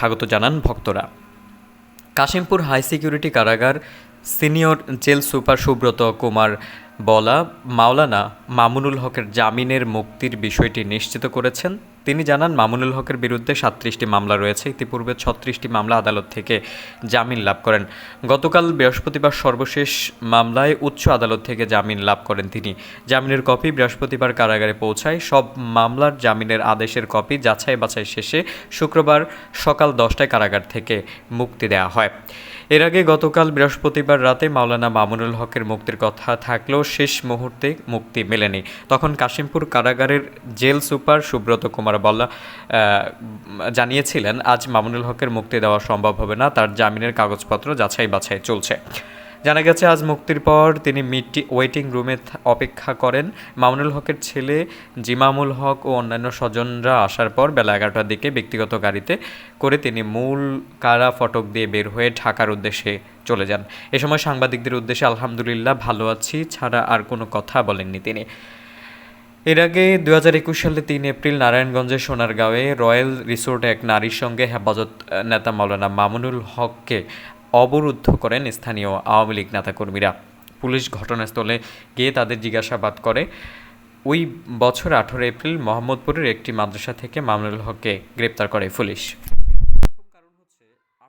স্বাগত জানান ভক্তরা। কাশিমপুর হাই সিকিউরিটি কারাগার senior jail super Subrata Kumar বলা মাওলানা মামুনুল হকের জামিনের মুক্তির বিষয়টি নিশ্চিত করেছেন। তিনি জানান, মামুনুল হকের বিরুদ্ধে সাতত্রিশটি মামলা রয়েছে। ইতিপূর্বে ছত্রিশটি মামলা আদালত থেকে জামিন লাভ করেন। গতকাল বৃহস্পতিবার সর্বশেষ মামলায় উচ্চ আদালত থেকে জামিন লাভ করেন তিনি। জামিনের কপি বৃহস্পতিবার কারাগারে পৌঁছায়। সব মামলার জামিনের আদেশের কপি যাচাই বাছাই শেষে শুক্রবার সকাল দশটায় কারাগার থেকে মুক্তি দেওয়া হয়। এর আগে গতকাল বৃহস্পতিবার রাতে মাওলানা মামুনুল হকের মুক্তির কথা থাকলেও শেষ মুহূর্তে মুক্তি মেলেনি তখন কাশিমপুর কারাগারের জেল সুপার সুব্রত কুমার বল্লা জানিয়েছিলেন, আজ মামুনুল হকের মুক্তি দেওয়া সম্ভব হবে না। তার জামিনের কাগজপত্র যাচাই বাছাই চলছে। জানা গেছে, আজ মুক্তির পর তিনি মিটি ওয়েটিং রুমে অপেক্ষা করেন। মামুনুল হকের ছেলে জিমামুল হক ও অন্যান্য স্বজনরা আসার পর বেলা এগারোটার দিকে ব্যক্তিগত গাড়িতে করে তিনি মূল কারা ফটক দিয়ে বের হয়ে ঢাকার উদ্দেশ্যে চলে যান। এ সময় সাংবাদিকদের উদ্দেশ্যে, আলহামদুলিল্লাহ, ভালো আছি ছাড়া আর কোনো কথা বলেননি তিনি। এর আগে দু হাজার একুশ সালে তিন এপ্রিল নারায়ণগঞ্জের সোনারগাঁওয়ে রয়্যাল রিসোর্টে এক নারীর সঙ্গে হেফাজত নেতা মাওলানা মামুনুল হককে অবরুদ্ধ করেন স্থানীয় আওয়ামী লীগ নেতাকর্মীরা। পুলিশ ঘটনাস্থলে গিয়ে তাদের জিজ্ঞাসাবাদ করে। ওই বছর আঠেরো এপ্রিল মোহাম্মদপুরের একটি মাদ্রাসা থেকে মামুনুল হককে গ্রেপ্তার করে পুলিশ।